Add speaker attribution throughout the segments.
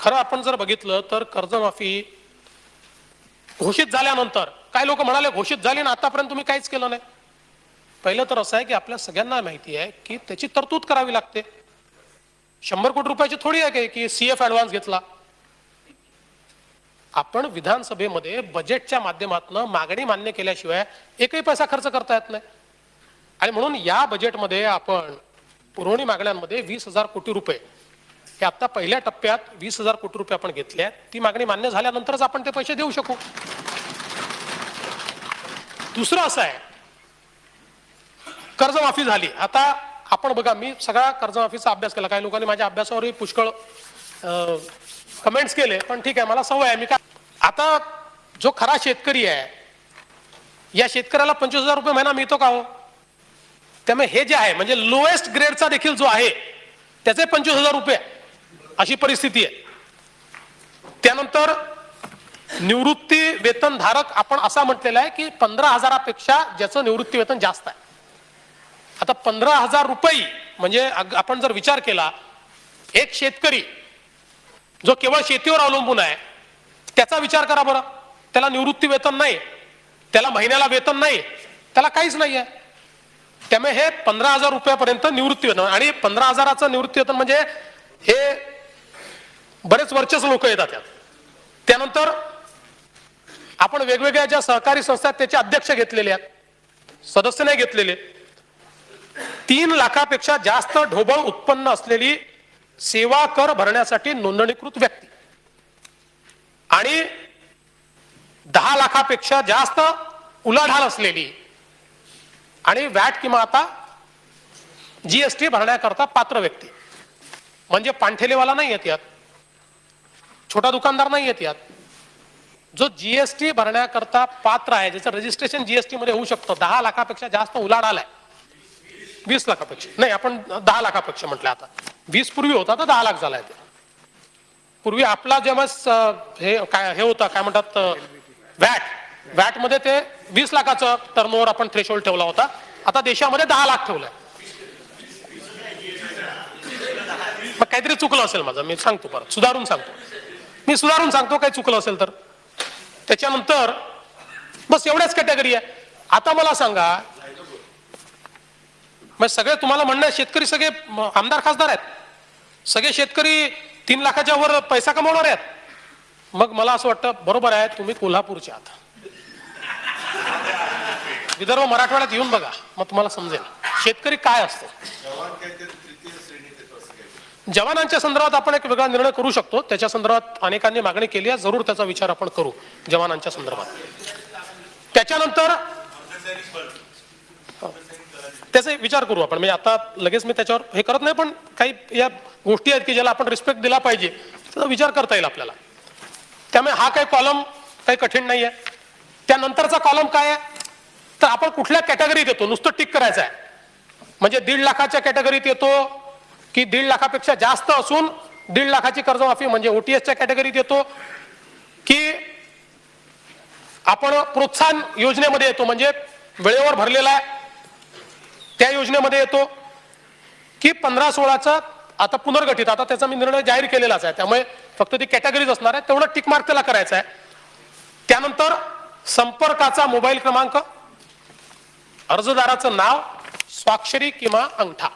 Speaker 1: खरं आपण जर बघितलं तर कर्जमाफी घोषित झाल्यानंतर काय लोक म्हणाले घोषित झाली ना आतापर्यंत तुम्ही काहीच केलं नाही. पहिलं तर असं आहे की आपल्या सगळ्यांना माहिती आहे की त्याची तरतूद करावी लागते. शंभर कोटी रुपयाची थोडी आहे की सी एफ ऍडव्हान्स घेतला. आपण विधानसभेमध्ये बजेटच्या माध्यमातून मागणी मान्य केल्याशिवाय एकही पैसा खर्च करता येत नाही. आणि म्हणून या बजेटमध्ये आपण पुरवणी मागण्यांमध्ये वीस हजार कोटी रुपये हे आता पहिल्या टप्प्यात वीस हजार कोटी रुपये आपण घेतले आहेत. ती मागणी मान्य झाल्यानंतरच आपण ते पैसे देऊ शकू. दुसरं असं आहे कर्जमाफी झाली. आता आपण बघा मी सगळा कर्जमाफीचा अभ्यास केला. काही लोकांनी माझ्या अभ्यासावरही पुष्कळ कमेंट्स केले पण ठीक आहे मला सवय आहे. मी काय आता जो खरा शेतकरी आहे या शेतकऱ्याला पंचवीस हजार रुपये महिना मिळतो का हो? त्यामुळे हे जे आहे म्हणजे लोएस्ट ग्रेडचा देखील जो आहे त्याचे पंचवीस हजार रुपये. अशी परिस्थिती आहे. त्यानंतर निवृत्ती वेतन धारक आपण असा म्हटलेला आहे की पंधरा हजारापेक्षा ज्याचं निवृत्ती वेतन जास्त आहे. आता पंधरा हजार रुपये म्हणजे आपण जर विचार केला एक शेतकरी जो केवळ शेतीवर अवलंबून आहे त्याचा विचार करा बरं. त्याला निवृत्ती वेतन नाही त्याला महिन्याला वेतन नाही त्याला काहीच नाही आहे. त्यामुळे हे पंधरा हजार रुपयापर्यंत निवृत्ती वेतन आणि पंधरा हजाराचं निवृत्ती वेतन म्हणजे हे बरेच वर्चस्व लोक येतात त्यात. त्यानंतर आपण वेगवेगळ्या ज्या सहकारी संस्था आहेत त्याचे अध्यक्ष घेतलेले आहेत सदस्य नाही घेतलेले. तीन लाखापेक्षा जास्त ढोबळ उत्पन्न असलेली सेवा कर भरण्यासाठी नोंदणीकृत व्यक्ती. आणि दहा लाखापेक्षा जास्त उलाढाल असलेली आणि वॅट किंवा आता जीएसटी भरण्याकरता पात्र व्यक्ती. म्हणजे पांठेलेवाला नाही येत यात. छोटा दुकानदार नाही येत. यात जो जीएसटी भरण्याकरता पात्र आहे ज्याचं रजिस्ट्रेशन जीएसटी मध्ये होऊ शकतं दहा लाखापेक्षा जास्त उलाड आलाय वीस लाखापेक्षा. नाही आपण दहा लाखापेक्षा म्हटलं आता. वीस पूर्वी होता तर दहा लाख झालाय ते. पूर्वी आपला जेव्हा हे काय हे होता काय म्हणतात वॅट वॅटमध्ये ते वीस लाखाचं टर्नओव्हर आपण थ्रेशोल्ड ठेवला होता. आता देशामध्ये दहा लाख ठेवलाय. मग काहीतरी चुकलं असेल माझं मी सांगतो परत सुधारून सांगतो. मी सुधारून सांगतो काही चुकलं असेल तर. त्याच्यानंतर बस एवढ्याच कॅटेगरी आहे. आता मला सांगा मग सगळे तुम्हाला म्हणणं शेतकरी सगळे आमदार खासदार आहेत. सगळे शेतकरी तीन लाखाच्या वर पैसा कमावणार आहेत. मग मला असं वाटतं बरोबर आहे तुम्ही कोल्हापूरच्या आहात. विदर्भ मराठवाड्यात येऊन बघा मग तुम्हाला समजेल. शेतकरी काय असतो? जवानांच्या संदर्भात आपण एक वेगळा निर्णय करू शकतो. त्याच्या संदर्भात अनेकांनी मागणी केली आहे. जरूर त्याचा विचार आपण करू जवानांच्या संदर्भात. त्याच्यानंतर त्याचा विचार करू आपण. म्हणजे आता लगेच मी त्याच्यावर हे करत नाही पण काही या गोष्टी आहेत की ज्याला आपण रिस्पेक्ट दिला पाहिजे त्याचा विचार करता येईल आपल्याला. त्यामुळे हा काही कॉलम काही कठीण नाही आहे त्यानंतरचा कॉलम काय आहे? तर आपण कुठल्या कॅटेगरीत येतो? नुसतं टिक करायचं आहे. म्हणजे दीड लाखाच्या कॅटेगरीत येतो की दीड लाखापेक्षा जास्त असून दीड लाखाची कर्जमाफी म्हणजे ओटीएसच्या कॅटेगरीत येतो की आपण प्रोत्साहन योजनेमध्ये येतो म्हणजे वेळेवर भरलेला आहे त्या योजनेमध्ये येतो की पंधरा सोळाचं आता पुनर्गठित आता त्याचा मी निर्णय जाहीर केलेलाच आहे त्यामुळे फक्त ती कॅटेगरीज असणार आहे तेवढं टिकमार्क त्याला करायचं आहे. त्यानंतर संपर्काचा मोबाईल क्रमांक अर्जदाराचं नाव स्वाक्षरी किंवा अंगठा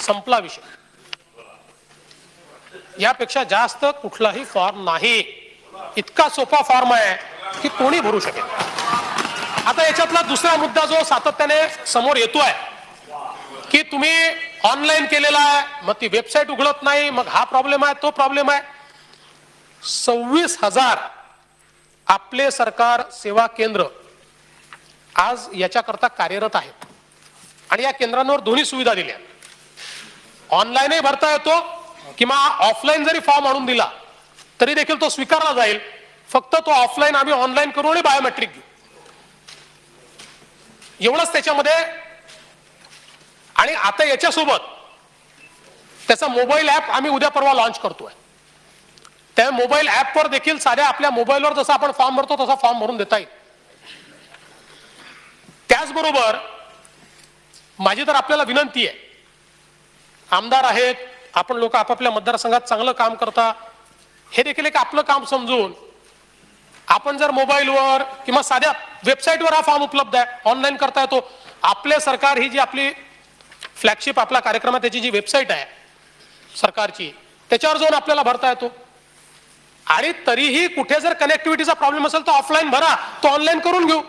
Speaker 1: संपला विषय. यापेक्षा जास्त कुठलाही फॉर्म नाही. इतका सोपा फॉर्म आहे की कोणी भरू शकेल. आता याच्यातला दुसरा मुद्दा जो सातत्याने समोर येतोय की तुम्ही ऑनलाईन केलेला आहे मग ती वेबसाईट उघडत नाही मग हा प्रॉब्लेम आहे तो प्रॉब्लेम आहे. सव्वीस हजार आपले सरकार सेवा केंद्र आज याच्याकरता कार्यरत आहेत. आणि या केंद्रांवर दोन्ही सुविधा दिल्या. ऑनलाईनही भरता येतो किंवा ऑफलाईन जरी फॉर्म आणून दिला तरी देखील तो स्वीकारला जाईल. फक्त तो ऑफलाईन आम्ही ऑनलाईन करू आणि बायोमेट्रिक घेऊ. एवढंच त्याच्यामध्ये. आणि आता याच्यासोबत त्याचा मोबाईल ऍप आम्ही उद्या परवा लॉन्च करतोय. त्या मोबाईल ऍपवर देखील साऱ्या आपल्या मोबाईलवर जसा आपण फॉर्म भरतो तसा फॉर्म भरून देता येईल. त्याचबरोबर माझी तर आपल्याला विनंती आहे. आमदार आहेत आपण लोक आपापल्या मतदारसंघात चांगलं काम करता. हे देखील एक आपलं काम समजून आपण जर मोबाईलवर किंवा साध्या वेबसाईटवर हा फॉर्म उपलब्ध आहे ऑनलाईन करता येतो. आपले सरकार ही जी आपली फ्लॅगशिप आपला कार्यक्रम आहे त्याची जी वेबसाईट आहे सरकारची त्याच्यावर जाऊन आपल्याला भरता येतो. आणि तरीही कुठे जर कनेक्टिव्हिटीचा प्रॉब्लेम असेल तर ऑफलाईन भरा तो ऑनलाईन करून घेऊ.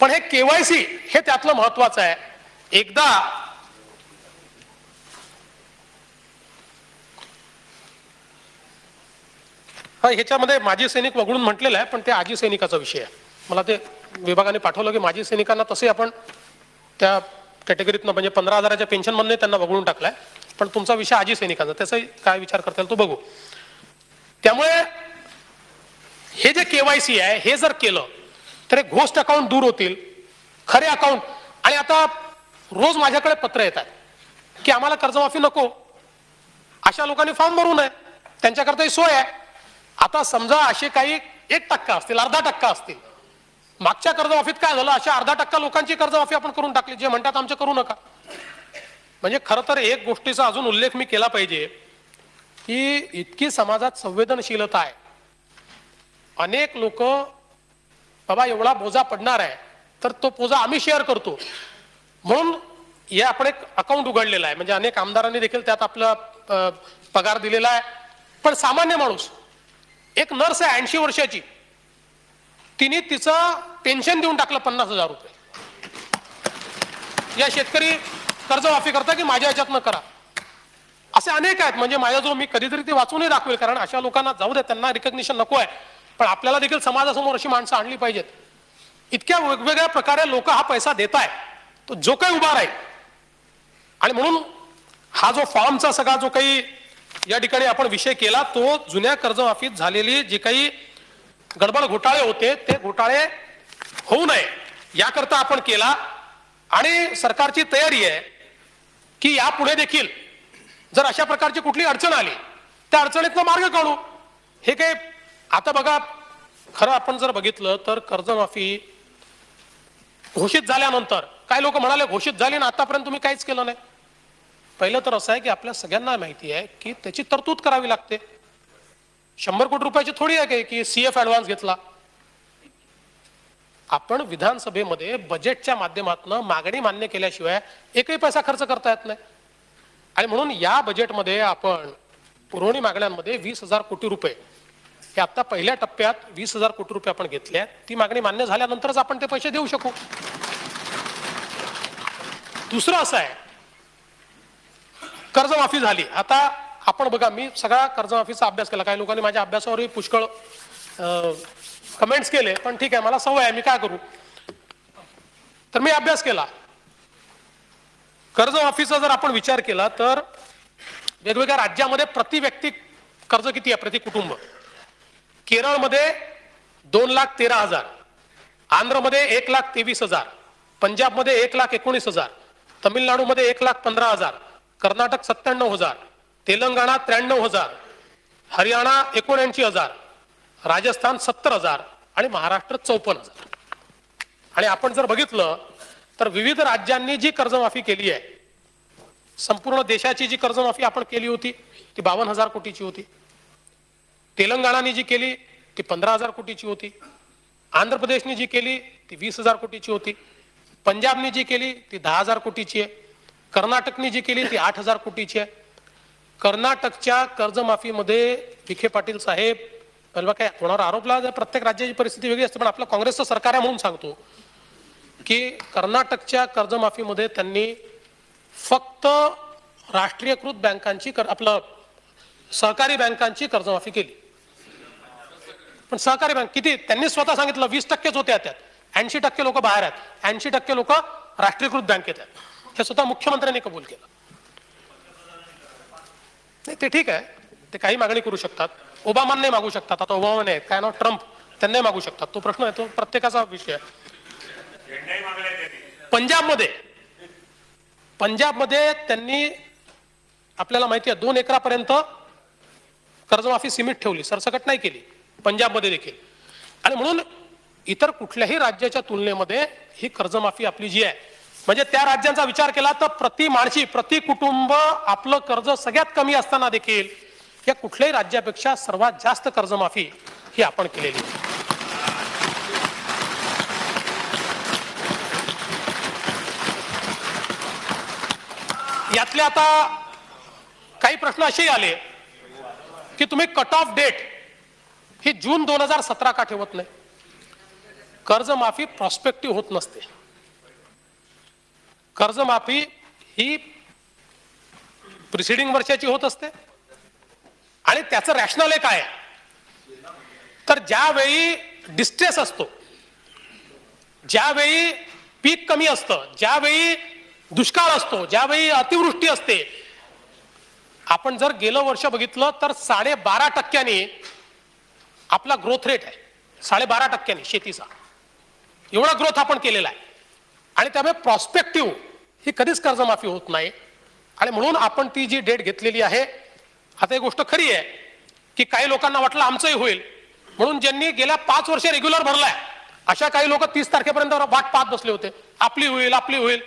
Speaker 1: पण हे केवायसी हे त्यातलं महत्वाचं आहे. एकदा हा ह्याच्यामध्ये माजी सैनिक वगळून म्हटलेलं आहे पण ते आजी सैनिकाचा विषय आहे. मला ते विभागाने पाठवलं की माजी सैनिकांना तसे आपण त्या कॅटेगरीतनं म्हणजे पंधरा हजाराच्या पेन्शनमधनं त्यांना वगळून टाकलाय. पण तुमचा विषय आजी सैनिकांचा त्याचा काय विचार करता येईल तो बघू. त्यामुळे हे जे केवायसी आहे हे जर केलं तर एक घोस्ट अकाउंट दूर होतील. खरे अकाउंट. आणि आता रोज माझ्याकडे पत्र येतात की आम्हाला कर्जमाफी नको. अशा लोकांनी फॉर्म भरू नये. त्यांच्याकरता ही सोय आहे. आता समजा असे काही एक टक्का असतील अर्धा टक्का असतील. मागच्या कर्जमाफीत काय झालं? अशा अर्धा टक्का लोकांची कर्जमाफी आपण करून टाकली जे म्हणतात आमचं करू नका. म्हणजे खरं तर एक गोष्टीचा अजून उल्लेख मी केला पाहिजे की इतकी समाजात संवेदनशीलता आहे. अनेक लोक बाबा एवढा बोजा पडणार आहे तर तो बोजा आम्ही शेअर करतो. म्हणून हे आपण एक अकाउंट उघडलेला आहे. म्हणजे अनेक आमदारांनी देखील त्यात आपला पगार दिलेला आहे. पण सामान्य माणूस एक नर्स आहे ऐंशी वर्षाची. तिने तिचं पेन्शन देऊन टाकलं पन्नास हजार रुपये. या शेतकरी कर्जमाफी करता की माझ्या ह्याच्यातनं करा. असे अनेक आहेत. म्हणजे माझ्याजवळ मी कधीतरी ते वाचूनही दाखवेल कारण अशा लोकांना जाऊ दे त्यांना रिकग्निशन नको आहे. पण आपल्याला देखील समाजासमोर अशी माणसं आणली पाहिजेत. इतक्या वेगवेगळ्या प्रकारे लोक हा पैसा देत आहे तो जो काही उभा राहील. आणि म्हणून हा जो फॉर्मचा सगळा जो काही या ठिकाणी आपण विषय केला. तो जुन्या कर्जमाफीत झालेली जी काही गडबड घोटाळे होते ते घोटाळे होऊ नये याकरता आपण केला. आणि सरकारची तयारी आहे की यापुढे देखील जर अशा प्रकारची कुठली अडचण आली त्या अडचणीतनं मार्ग काढू. हे काय आता बघा खरं आपण जर बघितलं तर कर्जमाफी घोषित झाल्यानंतर काय लोक म्हणाले घोषित झाली ना आतापर्यंत तुम्ही काहीच केलं नाही. पहिलं तर असं आहे की आपल्या सगळ्यांना माहिती आहे की त्याची तरतूद करावी लागते. शंभर कोटी रुपयाची थोडी आहे की सीएफ ऍडव्हान्स घेतला. आपण विधानसभेमध्ये बजेटच्या माध्यमातून मागणी मान्य केल्याशिवाय एकही पैसा खर्च करता येत नाही. आणि म्हणून या बजेटमध्ये आपण पुरवणी मागण्यांमध्ये वीस हजार कोटी रुपये हे आता पहिल्या टप्प्यात वीस हजार कोटी रुपये आपण घेतले ती मागणी मान्य झाल्यानंतरच आपण ते पैसे देऊ शकू. दुसरं असं आहे कर्जमाफी झाली. आता आपण बघा मी सगळा कर्जमाफीचा अभ्यास केला. काही लोकांनी माझ्या अभ्यासावरही पुष्कळ कमेंट्स केले पण ठीक आहे मला सवय आहे मी काय करू? तर मी अभ्यास केला. कर्जमाफीचा जर आपण विचार केला तर वेगवेगळ्या राज्यामध्ये प्रति व्यक्ती कर्ज किती आहे? प्रति कुटुंब. केरळमध्ये दोन लाख तेरा हजार. आंध्रमध्ये एक लाख तेवीस हजार. पंजाबमध्ये एक लाख एकोणीस हजार. तमिळनाडूमध्ये एक लाख पंधरा हजार. कर्नाटक सत्त्याण्णव हजार तेलंगणा त्र्याण्णव हजार हरियाणा एकोणऐंशी हजार राजस्थान सत्तर हजार आणि महाराष्ट्र चौपन्न हजार. आणि आपण जर बघितलं तर विविध राज्यांनी जी कर्जमाफी केली आहे संपूर्ण देशाची जी कर्जमाफी आपण केली होती ती बावन्न हजार कोटीची होती. तेलंगणाने जी केली ती पंधरा हजार कोटीची होती. आंध्र प्रदेशने जी केली ती वीस हजार कोटीची होती. पंजाबने जी केली ती दहा हजार कोटीची आहे. कर्नाटकने जी केली ती आठ हजार कोटीची आहे. कर्नाटकच्या कर्जमाफीमध्ये विखे पाटील साहेब काय कोणावर आरोप लावा प्रत्येक राज्याची परिस्थिती वेगळी असते पण आपलं काँग्रेसचं सरकार आहे म्हणून सांगतो की कर्नाटकच्या कर्जमाफीमध्ये त्यांनी फक्त राष्ट्रीयकृत बँकांची कर आपलं सहकारी बँकांची कर्जमाफी केली. पण सहकारी बँक किती? त्यांनी स्वतः सांगितलं वीस टक्केच होत्या त्यात. ऐंशी टक्के लोक बाहेर आहेत. ऐंशी टक्के लोक राष्ट्रीयकृत बँकेत आहेत. हे स्वतः मुख्यमंत्र्यांनी कबूल केलं. नाही ते ठीक आहे. ते काही मागणी करू शकतात. ओबामांनाही मागू शकतात. आता ओबामा नाही काय ना ट्रम्प त्यांनाही मागू शकतात. तो प्रश्न आहे तो प्रत्येकाचा विषय आहे. पंजाबमध्ये पंजाबमध्ये त्यांनी आपल्याला माहिती आहे दोन एकरापर्यंत कर्जमाफी सीमित ठेवली सरसकट नाही केली पंजाबमध्ये देखील. आणि म्हणून इतर कुठल्याही राज्याच्या तुलनेमध्ये ही कर्जमाफी आपली जी आहे म्हणजे त्या राज्यांचा विचार केला तर प्रति माणशी प्रति कुटुंब आपलं कर्ज सगळ्यात कमी असताना देखील या कुठल्याही राज्यापेक्षा सर्वात जास्त कर्जमाफी ही आपण केलेली यातले आता काही प्रश्न असेही आले की तुम्ही कट ऑफ डेट ही जून दोन हजार सतरा का ठेवत नाही? कर्जमाफी प्रॉस्पेक्टिव्ह होत नसते. कर्जमाफी ही प्रिसिडिंग वर्षाची होत असते. आणि त्याचं रॅशनल काय आहे. तर ज्यावेळी डिस्ट्रेस असतो ज्यावेळी पीक कमी असतं ज्यावेळी दुष्काळ असतो ज्यावेळी अतिवृष्टी असते आपण जर गेलं वर्ष बघितलं तर साडेबारा टक्क्यांनी आपला ग्रोथ रेट आहे. साडेबारा टक्क्यांनी शेतीचा. एवढा ग्रोथ आपण केलेला आहे. आणि त्यामुळे प्रॉस्पेक्टिव्ह ही कधीच कर्जमाफी होत नाही. आणि म्हणून आपण ती जी डेट घेतलेली आहे आता ही गोष्ट खरी आहे की काही लोकांना वाटलं आमचंही होईल. म्हणून ज्यांनी गेल्या पाच वर्ष रेग्युलर भरलाय अशा काही लोक तीस तारखेपर्यंत वाट पाहत बसले होते. आपली होईल आपली होईल.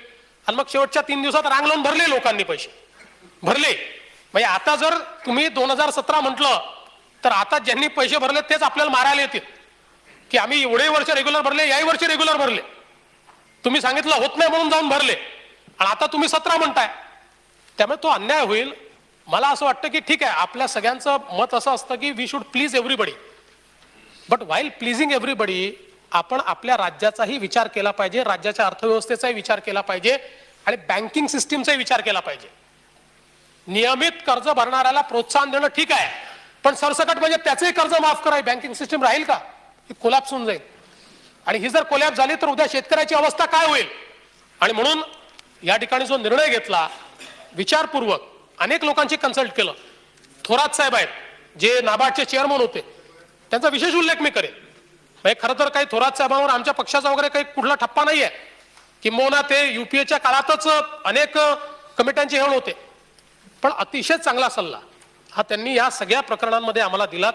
Speaker 1: आणि मग शेवटच्या तीन दिवसात रांग लावून भरले लोकांनी पैसे. भरले. म्हणजे आता जर तुम्ही दोन हजार सतरा म्हटलं तर आता ज्यांनी पैसे भरले तेच आपल्याला मारायला येतील. की आम्ही एवढे वर्ष रेग्युलर भरले याही वर्षी रेग्युलर भरले. तुम्ही सांगितलं होत नाही म्हणून जाऊन भरले. आणि आता तुम्ही सतरा म्हणताय. त्यामुळे तो अन्याय होईल. मला असं वाटतं की ठीक आहे आपल्या सगळ्यांचं मत असं असतं की we should please everybody but while pleasing everybody आपण आपल्या राज्याचाही विचार केला पाहिजे राज्याच्या अर्थव्यवस्थेचाही विचार केला पाहिजे आणि बँकिंग सिस्टीमचाही विचार केला पाहिजे. नियमित कर्ज भरणाऱ्याला प्रोत्साहन देणं ठीक आहे. पण सरसकट म्हणजे त्याचंही कर्ज माफ करा बँकिंग सिस्टीम राहील का? ही कोलॅप्स होऊन जाईल. आणि ही जर कोलॅप झाली तर उद्या शेतकऱ्याची अवस्था काय होईल? आणि म्हणून या ठिकाणी जो निर्णय घेतला विचारपूर्वक अनेक लोकांची कन्सल्ट केलं. थोरात साहेब आहेत जे नाबार्डचे चेअरमन होते. त्यांचा विशेष उल्लेख मी करेन. म्हणजे खरं तर काही थोरात साहेबांवर आमच्या पक्षाचा वगैरे काही कुठला ठप्पा नाही आहे किंबहुना ते युपीएच्या काळातच अनेक कमिट्यांचे हेळ होते. पण अतिशय चांगला सल्ला हा त्यांनी या सगळ्या प्रकरणांमध्ये आम्हाला दिला.